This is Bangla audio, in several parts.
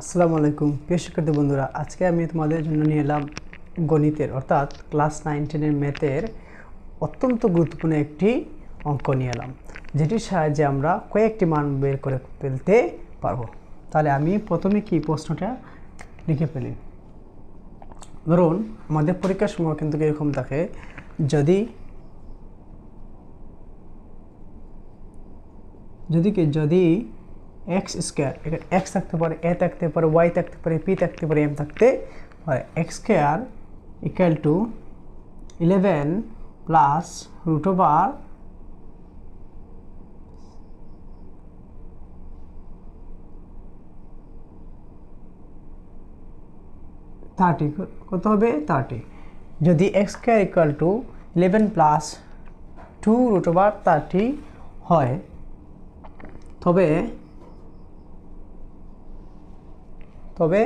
আসসালামু আলাইকুম। প্রিয় শিক্ষার্থী বন্ধুরা, আজকে আমি তোমাদের জন্য নিয়ে এলাম গণিতের, অর্থাৎ ক্লাস নাইন টেনের ম্যাথের অত্যন্ত গুরুত্বপূর্ণ একটি অঙ্ক নিয়ে এলাম, যেটির সাহায্যে আমরা কয়েকটি মান বের করে ফেলতে পারব। তাহলে আমি প্রথমে কি প্রশ্নটা লিখে ফেলি? ধরুন, আমাদের পরীক্ষার সময় কিন্তু এরকম থাকে, যদি যদি কি, যদি এক্স স্কোয়ার এখানে এক্স থাকতে পারে এ থাকতে পারে ওয়াই থাকতে পারে পি থাকতে পারে এম থাকতে পারে। X square equal to eleven plus root over thirty কত হবে? থার্টি যদি x square equal to eleven plus two root over thirty হয়, তবে তবে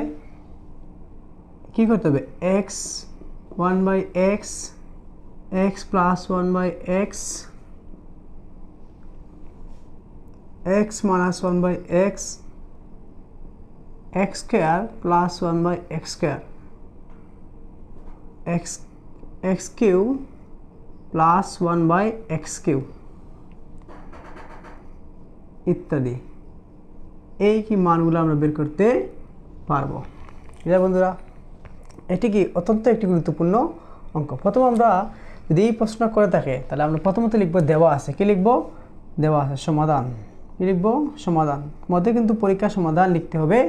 কী করতে হবে? X one by x x plus one by x x minus one by x x square plus one by x square x x cube plus one by x cube ইত্যাদি। এই কি মানগুলো আমরা বের করতে পারব। এটা বন্ধুরা, এটি কি অত্যন্ত একটি গুরুত্বপূর্ণ অঙ্ক? প্রথম আমরা যদি এই প্রশ্ন করে থাকে, তাহলে আমরা প্রথমত লিখব দেওয়া আছে। কি লিখব? দেওয়া আছে সমাধান। কি লিখব? সমাধান। মধ্যে কিন্তু পরীক্ষার সমাধান লিখতে হবে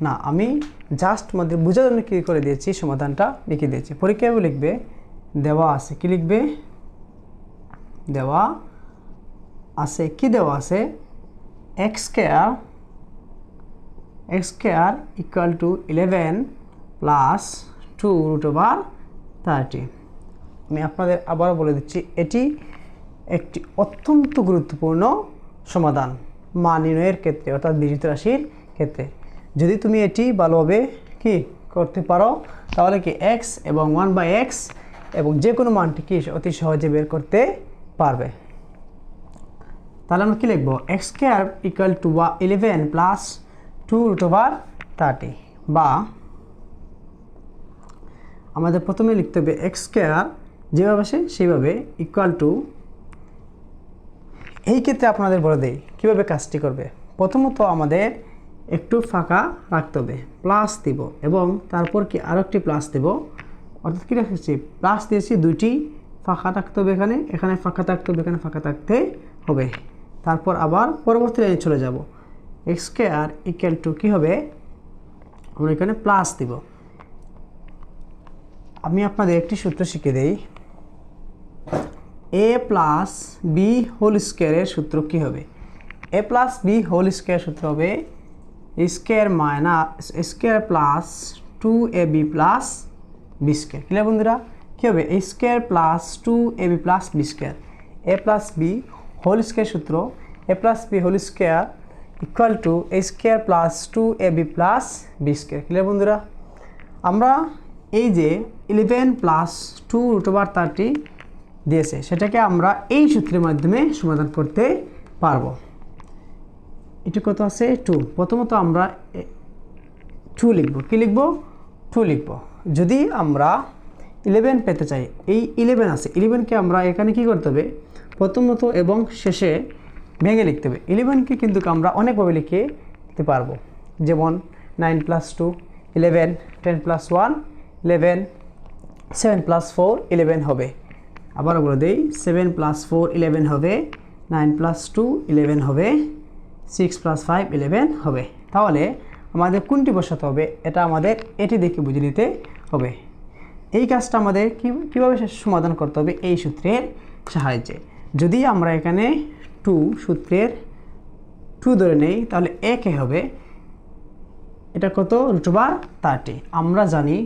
না। আমি জাস্ট মধ্যে বোঝার জন্য কী করে দিয়েছি? সমাধানটা লিখে দিয়েছি। পরীক্ষায়ও লিখবে দেওয়া আছে। কি লিখবে? দেওয়া আছে। কি দেওয়া আছে? X square x square equal to eleven plus two root over thirty আমি আপনাদের আবারও বলে দিচ্ছি, এটি একটি অত্যন্ত গুরুত্বপূর্ণ সমাধান, মান নির্ণয়ের ক্ষেত্রে, অর্থাৎ বিজিত রাশির ক্ষেত্রে। যদি তুমি এটি ভালোভাবে কি করতে পারো, তাহলে কি এক্স এবং ওয়ান বাই এক্স এবং যে কোনো মানটি কি অতি সহজে বের করতে পারবে। তাহলে আমরা কী লিখব? এক্স স্কোয়ার ইকুয়াল টু ওয়া eleven plus two root over thirty বা আমাদের প্রথমে লিখতে হবে এক্স স্কোয়ার, যেভাবে আসে সেইভাবে ইকুয়াল টু এই ক্ষেত্রে আপনাদের বলে দেই, কীভাবে কাজটি করবে? প্রথমত আমাদের একটু ফাঁকা রাখতে হবে প্লাস দিব এবং তারপর কি আরও একটি প্লাস দেব? অর্থাৎ কী রেখেছি? প্লাস দিয়েছি দুইটি, ফাঁকা থাকতে হবে এখানে এখানে ফাঁকা থাকতে হবে, এখানে ফাঁকা থাকতে হবে। তারপর আবার পরবর্তী লাইনে চলে যাব। এক্স স্কোয়ার ইকুয়াল টু কী হবে? আমরা এখানে প্লাস দিব। আমি আপনাদের একটি সূত্র শিখে দেই। এ প্লাস বি হোল স্কোয়ারের সূত্র কী হবে? A plus b whole square সূত্র হবে square minus square plus two a b plus b square clear বন্ধুরা? কী হবে? Square plus two a b plus b square a plus b whole square সূত্র a plus b whole square equal to a square plus two a b plus b square clear বন্ধুরা? আমরা এই যে eleven plus two root over thirty দিয়েছে, সেটাকে আমরা এই সূত্রের মাধ্যমে সমাধান করতে পারব। এটি কত আছে? টু প্রথমত আমরা টু লিখব। কি লিখব? টু লিখব। যদি আমরা ইলেভেন পেতে চাই, এই ইলেভেন আছে ইলেভেনকে আমরা এখানে কি করতে হবে? প্রথমত এবং শেষে ভেঙে লিখতে হবে। ইলেভেনকে কিন্তু আমরা অনেকভাবে লিখে দিতে পারব। যেমন nine plus two eleven ten plus one eleven seven plus four eleven হবে। আবারও বলে দিই সেভেন প্লাস ফোর ইলেভেন হবে নাইন প্লাস টু ইলেভেন হবে সিক্স প্লাস ফাইভ ইলেভেন হবে। তাহলে আমাদের কোনটি বসাতে হবে? এটা আমাদের এটি দেখে বুঝে নিতে হবে। এই কাজটা আমাদের কীভাবে সমাধান করতে হবে? এই সূত্রের সাহায্যে। যদি আমরা এখানে টু সূত্রের টু ধরে নেই, তাহলে একে হবে, এটা কত? রুটোবার থার্টি আমরা জানি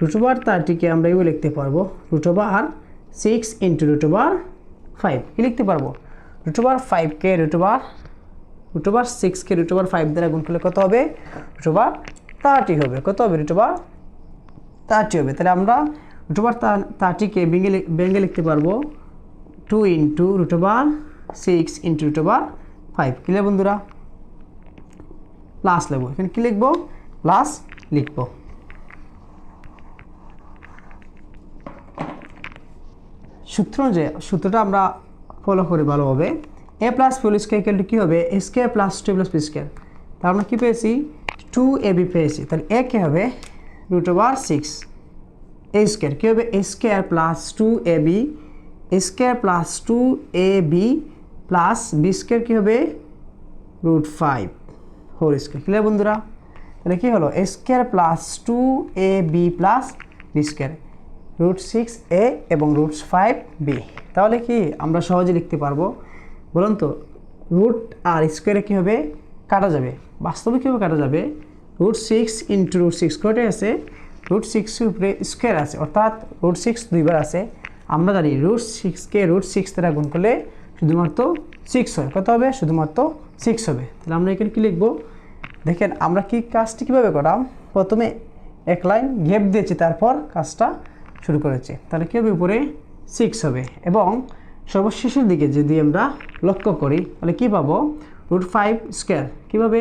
রুটোবার থার্টিকে আমরা এভাবে লিখতে পারব root over six into root over five কী লিখতে পারব? রুটবার ফাইভকে রুটোবার রুটবার সিক্সকে রুটোবার ফাইভ দ্বারা গুণ করলে কত হবে? রুটোবার থার্টি হবে। কত হবে? রুটবার থার্টি হবে। তাহলে আমরা রুটোবার থার্টিকে ভেঙে ভেঙে লিখতে পারব two into root over six into root over five clear বন্ধুরা? প্লাস লিখব। এখানে কী লিখব? প্লাস লিখব। সূত্র যে, সূত্রটা আমরা ফলো করি ভালোভাবে। A plus full square two কী হবে? A plus two plus P square তার আমরা কী পেয়েছি? টু এ বি পেয়েছি। তাহলে এ কী হবে? Root over six a square কী হবে? A square plus two a b square plus two a b plus b square কী হবে? Root five, whole square. Clear বন্ধুরা? তাহলে কী হলো? A square plus two a b plus b square. Root six a এবং রুট ফাইভ বি। তাহলে কি আমরা সহজে লিখতে পারব? বলুন তো, রুট আর স্কোয়ারে কী হবে? কাটা যাবে। বাস্তবে কীভাবে কাটা যাবে? Root six into root six কয়টা আছে? রুট সিক্সের উপরে স্কোয়ার আছে। অর্থাৎ রুট সিক্স দুইবার আছে। আমরা জানি রুট সিক্সকে রুট সিক্স দ্বারা গুণ করলে শুধুমাত্র সিক্স হয়। কত হবে? শুধুমাত্র সিক্স হবে। তাহলে আমরা এখানে কী লিখব? দেখেন, আমরা কি কাজটি কীভাবে করাম? প্রথমে এক লাইন গ্যাপ দিয়েছি, তারপর কাজটা শুরু করেছে। তাহলে কী হবে? উপরে সিক্স হবে। এবং সর্বশেষের দিকে যদি আমরা লক্ষ্য করি, তাহলে কী পাবো? রুট ফাইভ স্কোয়ার কীভাবে?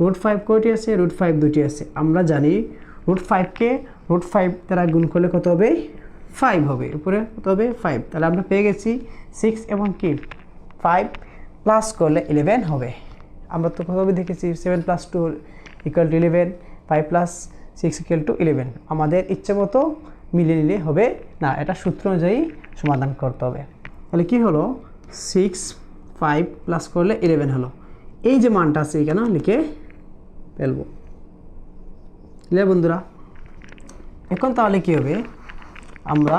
রুট ফাইভ কয়টি আছে? রুট ফাইভ দুটি আছে। আমরা জানি রুট ফাইভকে রুট ফাইভ দ্বারা গুণ করলে কত হবে? ফাইভ হবে, উপরে কত হবে ফাইভ তাহলে আমরা পেয়ে গেছি সিক্স এবং কি? ফাইভ প্লাস করলে ইলেভেন হবে। আমরা তো কতভাবে দেখেছি seven plus two equal to eleven five plus six equal to eleven আমাদের ইচ্ছে মতো মিলিয়ে নিলে হবে না, এটা সূত্র অনুযায়ী সমাধান করতে হবে। তাহলে কি হলো? সিক্স ফাইভ প্লাস করলে ইলেভেন হলো। এই যে মানটা আছে এখানে লিখে ফেলব। বন্ধুরা? এখন তাহলে কী হবে? আমরা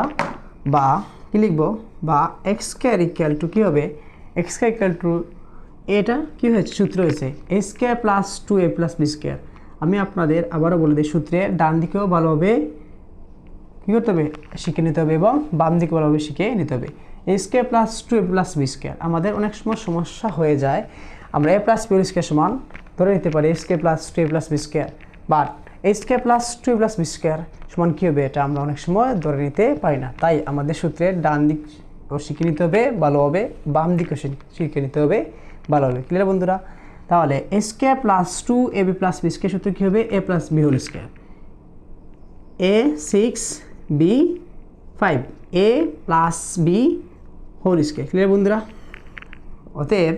বা কী লিখব? বা এক্স স্কোয়ার ইকুয়াল টু কী হবে? এক্স স্কোয়ার ইকুয়াল টু এটা কী হয়েছে? সূত্র হয়েছে। A square plus two a plus b square আমি আপনাদের আবারও বলে দিই, সূত্রে ডান দিকেও ভালোভাবে কী করতে হবে? শিখে নিতে হবে এবং বাম দিকে ভালোভাবে শিখে নিতে হবে। A square plus two a plus b square আমাদের অনেক সময় সমস্যা হয়ে যায়। আমরা এ প্লাস বি স্কোয়ার সমান ধরে নিতে পারি। A square plus two a plus b square but a square plus two a plus b square সমান কী হবে এটা আমরা অনেক সময় ধরে নিতে পারি না। তাই আমাদের সূত্রের ডান দিক শিখে নিতে হবে, ভালো হবে। বাম দিকও শিখে নিতে হবে, ভালো হবে। ক্লিয়ার বন্ধুরা? তাহলে a square plus two a b plus b square সূত্র কী হবে? A plus b whole square a six b five a plus b whole square clear বন্ধুরা? অতএব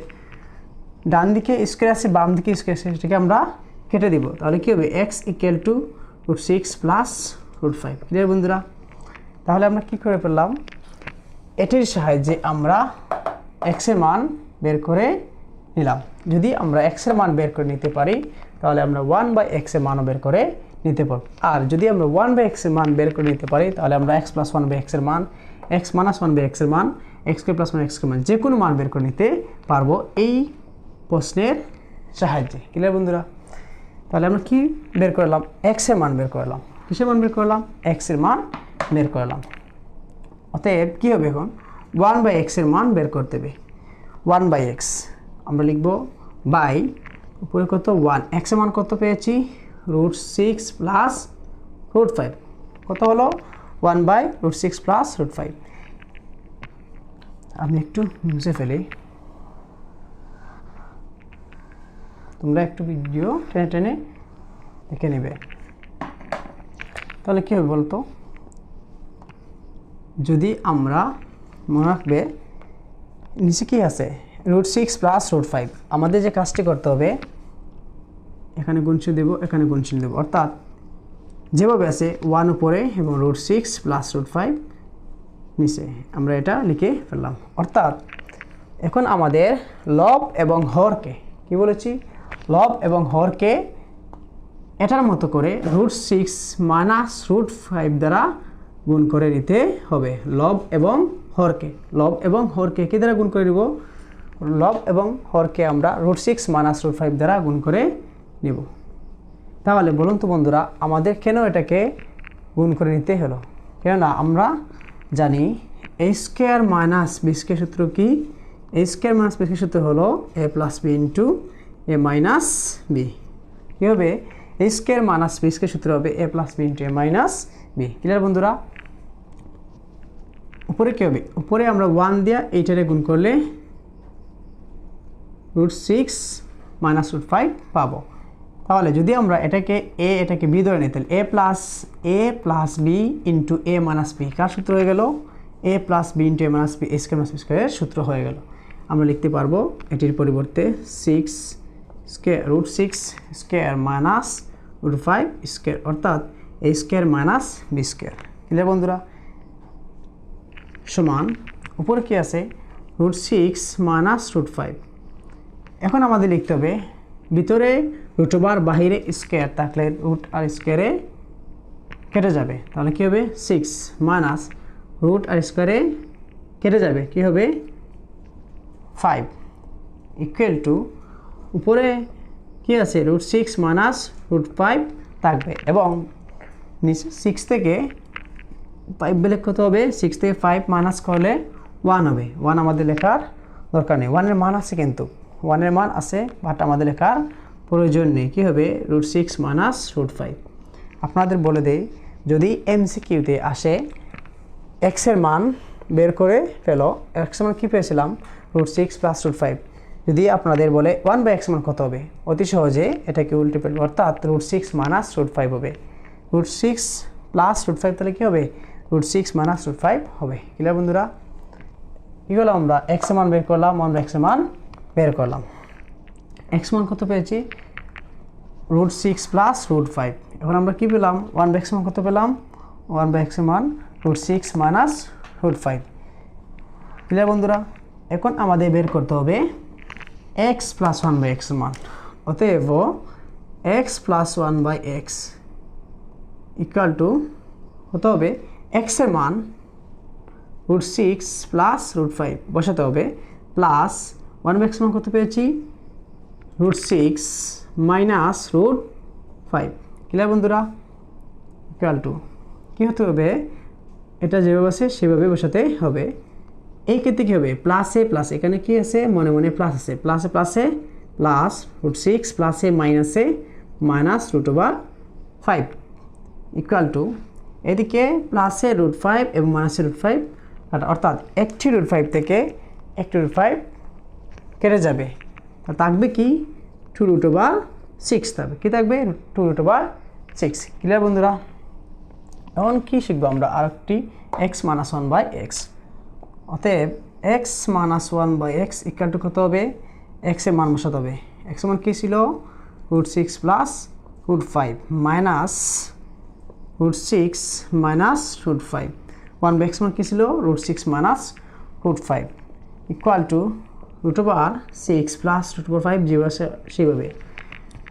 ডান দিকে স্কোয়ার আছে, বাম দিকে স্কোয়ার আছে, সেটাকে আমরা কেটে দিব। তাহলে কী হবে? X equal to six plus root five clear বন্ধুরা, তাহলে আমরা কী করে পেলাম? এটির সাহায্যে আমরা এক্সের মান বের করে নিলাম। যদি আমরা এক্সের মান বের করে নিতে পারি, তাহলে আমরা ওয়ান বাই এক্সের মানও বের করে নিতে পারব। আর যদি আমরা ওয়ান বাই এক্সের মান বের করে নিতে পারি, তাহলে আমরা এক্স প্লাস ওয়ান বাই এক্সের মান এক্স মাইনাস ওয়ান বাই এক্সের মান এক্স কে প্লাস ওয়ান এক্স কে মান, যে কোনো মান বের করে নিতে পারব এই প্রশ্নের সাহায্যে। ক্লিয়ার বন্ধুরা? তাহলে আমরা কি বের করলাম? এক্সের মান বের করলাম। কিসের মান বের করলাম? এক্সের মান বের করলাম। অতএব কী হবে এখন? ওয়ান বাই এক্সের মান বের করতে হবে। ওয়ান বাই এক্স আমরা লিখব বাই উপরে কত? ওয়ান এক্সের মান কত পেয়েছি? Root six plus root five কত হলো? One by root six plus root five আমি একটু মুছে ফেলি। তোমরা একটু ভিডিও টেনে টেনে দেখে নেবে। তাহলে কী হবে বলতো? যদি আমরা মনে রাখবে, নিচে কী আছে? Root six plus root five আমাদের যে কাজটি করতে হবে, এখানে গুণশীল দেবো, এখানে গুণশীল দেবো। অর্থাৎ যেভাবে আছে ওয়ান উপরে এবং root six plus root five নিচে। আমরা এটা লিখে ফেললাম। অর্থাৎ এখন আমাদের লব এবং হরকে কি বলেছি? লব এবং হরকে এটার মতো করে root six minus root five দ্বারা গুণ করে নিতে হবে। লব এবং হরকে। লব এবং হরকে কী দ্বারা গুণ করে নিব? লব এবং হরকে আমরা root six minus root five দ্বারা গুণ করে নিব। তাহলে বলুন তো বন্ধুরা, আমাদের কেন এটাকে গুণ করে নিতে হলো? কেননা আমরা জানি a square minus b square সূত্র কি? A square minus b square সূত্র হলো a plus b into a minus b কী হবে a square minus b square সূত্র হবে a plus b into a minus b clear বন্ধুরা? উপরে কী হবে? উপরে আমরা ওয়ান দিয়া এইটারে গুণ করলে root six minus root five পাবো। তাহলে যদি আমরা এটাকে এ এটাকে বি ধরে নিই, তাহলে a plus a plus b into a minus b কার সূত্র হয়ে গেল? A plus b into a minus b square minus b সূত্র হয়ে গেল। আমরা লিখতে পারব এটির পরিবর্তে six square root six square minus root five square অর্থাৎ a square minus b square clear বন্ধুরা? সমান, উপরে কি আছে? Root six minus root five এখন আমাদের লিখতে হবে, ভিতরে রুট ওভার বাহিরে স্কোয়ার থাকলে রুট আর স্কোয়ারে কেটে যাবে। তাহলে কী হবে? সিক্স মাইনাস রুট আর স্কোয়ারে কেটে যাবে। কী হবে? ফাইভ ইকুয়াল টু উপরে কি আছে? Root six minus root five থাকবে। এবং সিক্স থেকে ফাইভ বেলে কত হবে? সিক্স থেকে ফাইভ মাইনাস করলে ওয়ান হবে। ওয়ান আমাদের লেখার দরকার নেই। ওয়ানের মান আছে কিন্তু। ওয়ানের মান আছে বাট আমাদের লেখার প্রয়োজন নেই। কী হবে? Root six minus root five আপনাদের বলে দেই, যদি এমসিকিউতে আসে এক্সের মান বের করে ফেলো এক্সের মান কী পেয়েছিলাম? Root six plus root five যদি আপনাদের বলে ওয়ান বাই এক্স মান কত হবে? অতি সহজে এটাকে উল্টে ফেলব অর্থাৎ root six minus root five হবে। Root six plus root five তাহলে কী হবে? Root six minus root five হবে। ক্লিয়ার বন্ধুরা? কী করলাম আমরা? এক্স মান বের করলাম, আমরা এক্স মান বের করলাম। এক্স মান কত পেয়েছি? Root six plus root five এখন আমরা কী পেলাম? ওয়ান বাই এক্স মান কত পেলাম? ওয়ান বাই এক্স মান root six minus root five clear বন্ধুরা? এখন আমাদের বের করতে হবে x plus one by x মান অতএব x plus one by x equal to কত হবে এক্সের মান root six plus root five বসাতে হবে প্লাস ওয়ান বাই এক্স মান কত পেয়েছি? Root six minus root five clear বন্ধুরা? ইকুয়াল টু কী হতে হবে? এটা যেভাবে আছে সেভাবে বসাতে হবে। এই ক্ষেত্রে কী হবে? প্লাসে প্লাস এখানে কি আছে? মনে মনে প্লাস আছে। প্লাসে প্লাসে প্লাস রুট সিক্স প্লাসে মাইনাসে minus root over five equal to এদিকে প্লাসে রুট ফাইভ এবং মাইনাসে রুট ফাইভ অর্থাৎ একটি রুট ফাইভ থেকে একটি রুট ফাইভ কেটে যাবে। থাকবে কি? টু রুট ওভার সিক্স থাকবে। কী থাকবে? Two root over six clear বন্ধুরা? এখন কী শিখব আমরা? আরেকটি x minus one by x অতএব x minus one by x equal to কত হবে? এক্সের মান বসাতে হবে। এক্স মান কী ছিল? Root six plus root five minus root six minus root five one by x মান কী ছিল? Root six minus root five equal to root over six plus root over five যেভাবে সেভাবে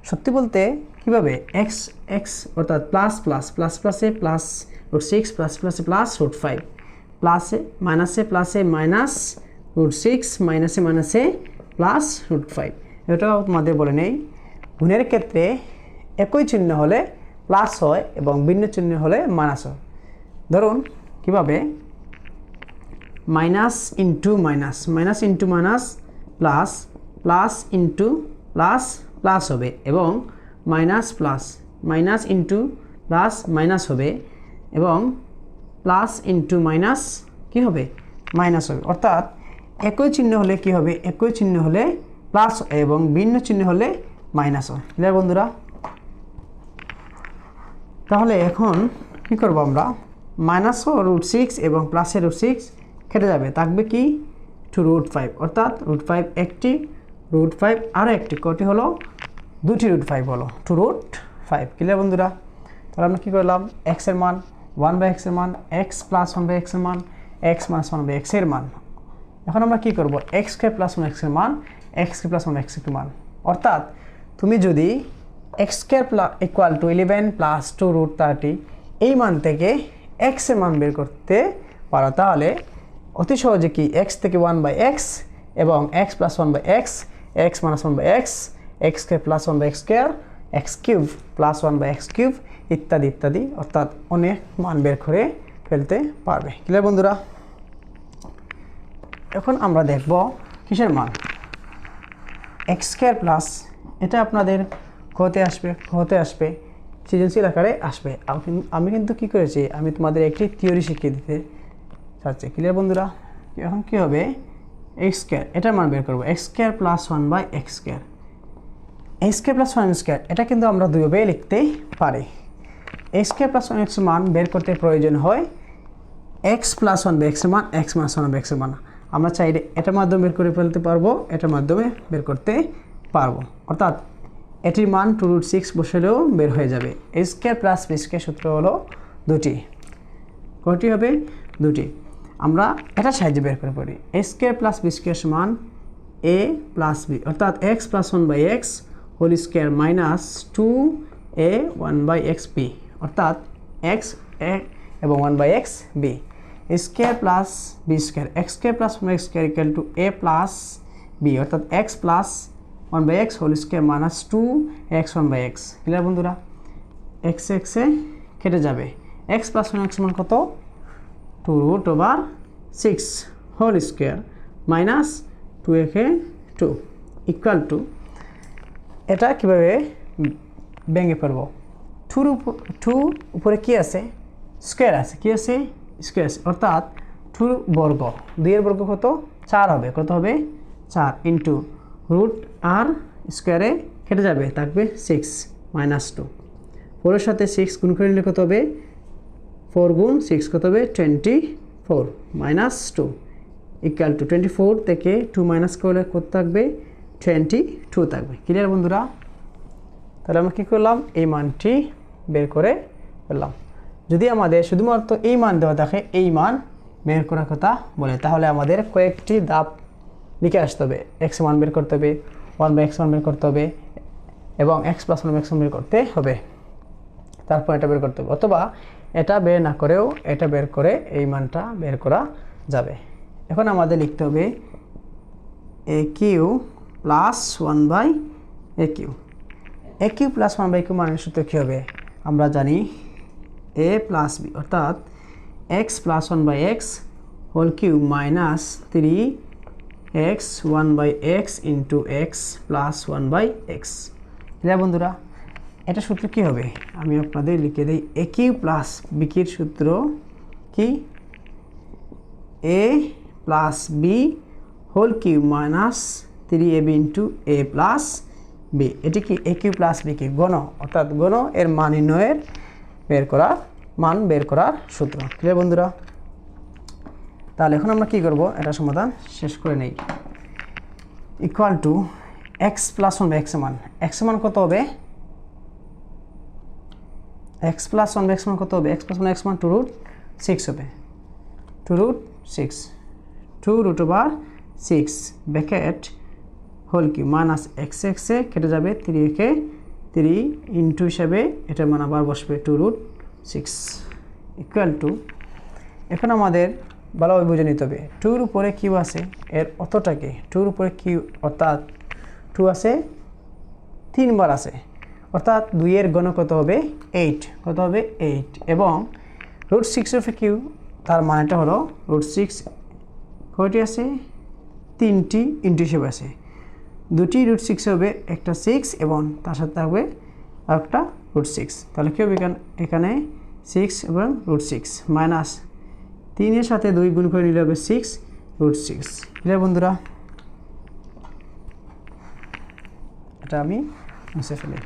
সত্যি বলতে কীভাবে? এক্স এক্স অর্থাৎ প্লাস প্লাস প্লাস প্লাসে প্লাস রুট সিক্স প্লাস প্লাসে প্লাস রুট ফাইভ প্লাসে মাইনাসে প্লাসে মাইনাস রুট সিক্স মাইনাসে মাইনাসে প্লাস রুট ফাইভ এটাও তোমাদের বলে নেই। গুণের ক্ষেত্রে একই চিহ্ন হলে প্লাস হয় এবং ভিন্ন চিহ্ন হলে মাইনাস হয়। ধরুন, কীভাবে? Minus into minus minus into minus plus plus into plus plus হবে এবং minus plus minus into plus minus হবে এবং প্লাস ইন্টু মাইনাস কী হবে? মাইনাস হবে। অর্থাৎ একই চিহ্ন হলে কি হবে? একই চিহ্ন হলে প্লাস এবং ভিন্ন চিহ্ন হলে মাইনাস হয়। ক্লিয়ার বন্ধুরা? তাহলে এখন কি করব আমরা? মাইনাস রুট সিক্স এবং প্লাসের রুট সিক্স কেটে যাবে। থাকবে কি? টু রুট ফাইভ অর্থাৎ রুট ফাইভ একটি রুট ফাইভ আরও একটি। কটি হলো? দুটি রুট ফাইভ হলো। টু রুট ফাইভ ক্লিয়ার বন্ধুরা? তাহলে আমরা কী করলাম? এক্সের মান ওয়ান বাই এক্সের মান এক্স প্লাস ওয়ান বাই এক্সের মান এক্স মাইনাস ওয়ান বাই এক্সের মান এখন আমরা কী করব এক্স কে প্লাস ওয়ান এক্সের মান এক্স কে প্লাস ওয়ান এক্সের মান অর্থাৎ তুমি যদি x K plus equal to eleven plus two root thirty এই মান থেকে এক্সের মান বের করতে পারো তাহলে অতি সহজে কি এক্স থেকে ওয়ান বাই এক্স এবং x plus one by x x minus one by x x K plus one by x square x cube plus one by x cube ইত্যাদি ইত্যাদি, অর্থাৎ অনেক মান বের করে ফেলতে পারবে। ক্লিয়ার বন্ধুরা? এখন আমরা দেখব কিসের মান? এক্স স্কোয়ার প্লাস এটা আপনাদের হতে আসবে হতে আসবে, সৃজনশীল আকারে আসবে। আমি আমি কিন্তু কি করেছি? আমি তোমাদের একটি থিওরি শিখিয়ে দিতে চাচ্ছি। ক্লিয়ার বন্ধুরা? এখন কি হবে? এক্স স্কোয়ার এটার মান বের করব। X square plus one by x square x square plus one square এটা কিন্তু আমরা দুইভাবে লিখতে পারি। এ স্কোয়ার প্লাস ওয়ান এক্সের মান বের করতে প্রয়োজন হয় এক্স প্লাস ওয়ান বাই এক্সের মান এক্স মাস ওয়ান বাই এক্সের মান আমরা চাইলে এটার মাধ্যমে বের করে ফেলতে পারব, এটার মাধ্যমে বের করতে পারব। অর্থাৎ এটির মান টু রুট সিক্স বসালেও বের হয়ে যাবে। A square plus b square সূত্র হলো দুটি। কয়টি হবে? দুটি। আমরা এটার সাহায্যে বের করে পড়ি। A square plus b square সমান এ প্লাস বি অর্থাৎ x plus one by x whole square minus two a one by x b অর্থাৎ এক্স এ এবং one by x b square plus b square x square plus one x square equal to a plus b অর্থাৎ x plus one by x whole square minus two x one by x clear বন্ধুরা? এক্স এক্সে কেটে যাবে। এক্স প্লাস ওয়ান এক্স মান কত? Two root over six whole square minus two একে টু ইকুয়াল টু এটা কীভাবে ভেঙে পড়ব টুর টু উপরে কী আছে? স্কোয়ার আছে। কী আছে? স্কোয়ার আছে। অর্থাৎ টুর বর্গ। দুইয়ের বর্গ কত? চার হবে। কত হবে? চার ইন্টু রুট আর স্কোয়ারে কেটে যাবে। থাকবে সিক্স মাইনাস টু ফোরের সাথে সিক্স গুণ করে নিলে কত হবে? ফোর গুণ সিক্স কত হবে? Twenty four minus two equal to twenty four থেকে টু মাইনাস করলে কত থাকবে? টোয়েন্টি টু থাকবে। ক্লিয়ার বন্ধুরা? তাহলে আমরা কী করলাম? এই মানটি বের করে ফেললাম। যদি আমাদের শুধুমাত্র এই মান দেওয়া থাকে এই মান বের করার কথা বলে, তাহলে আমাদের কয়েকটি দাপ লিখে আসতে হবে। এক্স মান বের করতে হবে, ওয়ান বাই এক্স ওয়ান বের করতে হবে, এবং x plus one x one বের করতে হবে। তারপর এটা বের করতে হবে, অথবা এটা বের না করেও এটা বের করে এই মানটা বের করা যাবে। এখন আমাদের লিখতে হবে a cube plus one by a cube a cube plus one by cube মানের সূত্র কী হবে? আমরা জানি এ প্লাস বি অর্থাৎ x plus one by x whole cube minus three x one by x into x plus one by x বন্ধুরা, এটা সূত্র কী হবে? আমি আপনাদের লিখে দিই এ কিউ প্লাস বিকির সূত্র কি? A plus b whole cube minus three a b into a plus b এটি কি এ কিউ প্লাস বি কি গণ অর্থাৎ গণ এর মান নির্ণয়ের বের করার মান বের করার সূত্র। ক্লিয়ার বন্ধুরা? তাহলে এখন আমরা কি করব? এটা সমাধান শেষ করে নেই। Equal to x plus one by x মান। এক্স মান কত হবে? X plus one by x মান কত হবে? এক্স প্লাস ওয়ান এক্স মান টু রুট সিক্স হবে। Two root six two root over six bracket whole কি মাইনাস এক্স এক্সে কেটে যাবে থ্রি একে থ্রি ইন্টু হিসাবে এটার মান আবার বসবে two root six equal to এখন আমাদের ভালোভাবে বুঝে নিতে হবে টুর উপরে কিউ আছে, এর অতটাকে টুর উপরে কিউ অর্থাৎ টু আছে, তিনবার আছে, অর্থাৎ দুইয়ের গণ কত হবে এইট কত হবে এইট এবং রুট সিক্স অফ কিউ তার মানেটা হলো রুট সিক্স কয়টি আছে? তিনটি ইন্টু হিসেবে আছে। দুটি রুট সিক্স হবে একটা সিক্স এবং তার সাথে থাকবে একটা রুট সিক্স তাহলে কী হবে এখানে সিক্স এবং রুট সিক্স মাইনাস তিনের সাথে দুই গুণ করে নিলে হবে সিক্স রুট সিক্স ক্লিয়ার বন্ধুরা? এটা আমি মুছে ফেলি।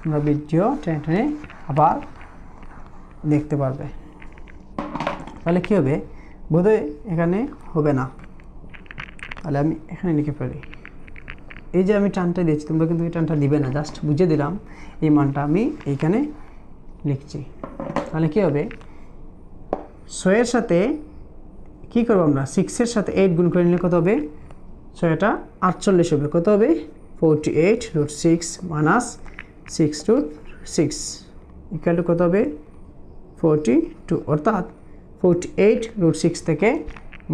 তোমরা ভিডিও টেনে টেনে আবার দেখতে পারবে। তাহলে কী হবে? বোধহয় এখানে হবে না। তাহলে আমি এখানে লিখে ফেলি। এই যে আমি টানটা দিয়েছি, তোমরা কিন্তু এই টানটা দিবে না জাস্ট বুঝিয়ে দিলাম এই মানটা আমি এইখানে লিখছি। তাহলে কী হবে? ছয়ের সাথে কী করব আমরা? সিক্সের সাথে এইট গুণ করে নিলে কত হবে? ছয়টা আটচল্লিশ হবে। কত হবে? Forty eight root six minus six root six equal to কত হবে? ফোরটি টু অর্থাৎ ফোরটি এইট রুট সিক্স থেকে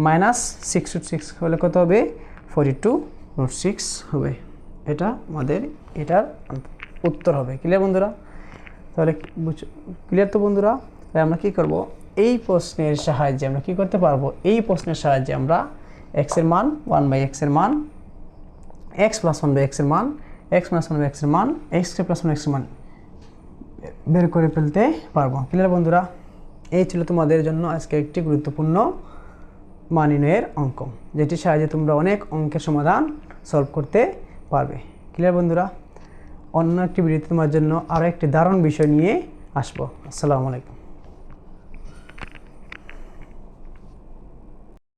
মাইনাস সিক্স রুট সিক্স হলে কত হবে? ফোরটি টু রুট সিক্স হবে। এটা আমাদের এটার উত্তর হবে। ক্লিয়ার বন্ধুরা? তাহলে ক্লিয়ার তো বন্ধুরা? তাহলে আমরা কী করব? এই প্রশ্নের সাহায্যে আমরা কী করতে পারব? এই প্রশ্নের সাহায্যে আমরা এক্সের মান ওয়ান বাই এক্সের মান এক্স প্লাস ওয়ান বাই এক্সের মান এক্স প্লাস ওয়ান বাই মান এক্স প্লাস ওয়ান এক্সের মান বের করে ফেলতে পারব। ক্লিয়ার বন্ধুরা? এই ছিল তোমাদের জন্য আজকে একটি গুরুত্বপূর্ণ মানিনয়ের অঙ্ক, যেটির সাহায্যে তোমরা অনেক অঙ্কের সমাধান সলভ করতে পারবে। ক্লিয়ার বন্ধুরা? অন্য একটি ভিডিওতে তোমার জন্য আরও একটি দারুণ বিষয় নিয়ে আসব। আসসালামু আলাইকুম।